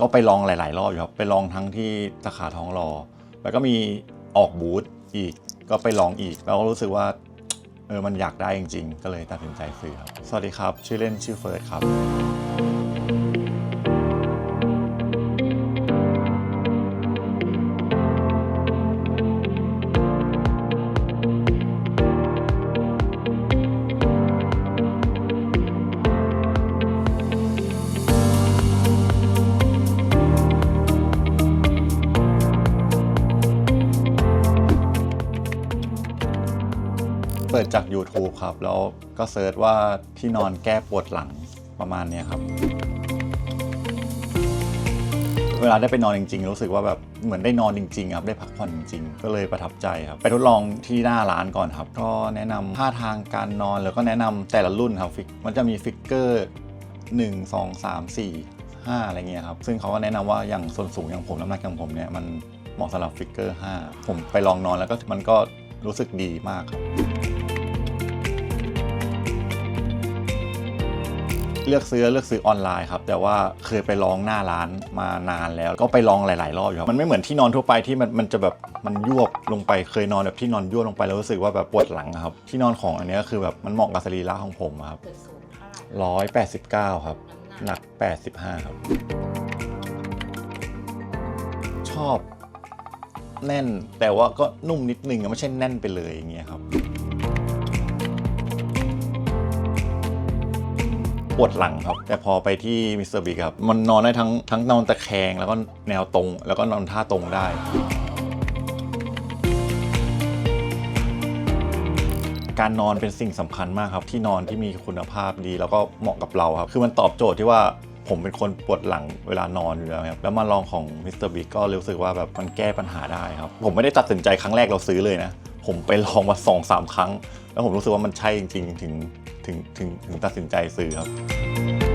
ก็ไปลองหลาย ๆ รอบอยู่ครับไปลองทั้งที่สาขาทองรอ แล้วก็มีออกบูธอีกก็ไปลองอีก แล้วก็รู้สึกว่าเออมันอยากได้จริง ๆ ก็เลยตัดสินใจซื้อครับ สวัสดีครับ ชื่อเล่นชื่อเฟิร์สครับ เปิดจาก YouTube ครับ แล้วก็เซิร์ชว่าที่นอนแก้ปวดหลังประมาณเนี้ยครับ เวลาได้ไปนอนจริง ๆ รู้สึกว่าแบบเหมือนได้นอนจริงๆครับได้พักผ่อนจริงๆ ก็เลยประทับใจครับ ไปทดลองที่หน้าร้านก่อนครับ ก็แนะนำท่าทางการนอนแล้วก็แนะนำแต่ละรุ่นครับฟิกมันจะมีฟิกเกอร์1 2 3 4 5 อะไรเงี้ยครับ ซึ่งเขาก็แนะนำว่าอย่างส่วนสูงอย่างผมน้ำหนักอย่างผมเนี่ยมันเหมาะสำหรับฟิกเกอร์ 5 ผมไปลองนอนแล้วก็มันก็รู้สึกดีมากครับ เลือกซื้อเลือกซื้อออนไลน์ครับแต่ว่าเคยไปลองหน้าร้านมานานแล้ว ก็ไปลองหลาย ๆ รอบอยู่ครับมันไม่เหมือนที่นอนทั่วไปที่มันมันจะแบบมันยวบลงไปเคยนอนแบบที่นอนยวบลงไปแล้วรู้สึกว่าแบบปวดหลังอะครับที่นอนของอันเนี้ยคือแบบมันเหมาะกับสรีระของผมอะครับเกิดสูงเท่าไหร่ร้อยแปดสิบเก้าครับน้ำหนักหนักแปดสิบห้าครับ ชอบแน่นแต่ว่าก็นุ่มนิดนึงอะไม่ใช่แน่นไปเลยอย่างเงี้ยครับ ปวดหลังครับ แต่พอไปที่มิสเตอร์บิ๊กครับ มันนอนได้ทั้งทั้งนอนตะแคงแล้วก็แนวตรง แล้วก็นอนท่าตรงได้การนอนเป็นสิ่งสำคัญมากครับ ที่นอนที่มีคุณภาพดีแล้วก็เหมาะกับเราครับ คือมันตอบโจทย์ที่ว่าผมเป็นคนปวดหลังเวลานอนอยู่แล้วครับ แล้วมาลองของมิสเตอร์บิ๊กก็รู้สึกว่าแบบมันแก้ปัญหาได้ครับ ผมไม่ได้ตัดสินใจครั้งแรกเราซื้อเลยนะ ผมไปลองมาสองสามครั้ง แล้วผมรู้สึกว่ามันใช่จริง ๆ ถึง ถึงถึงถึงตัดสินใจซื้อครับ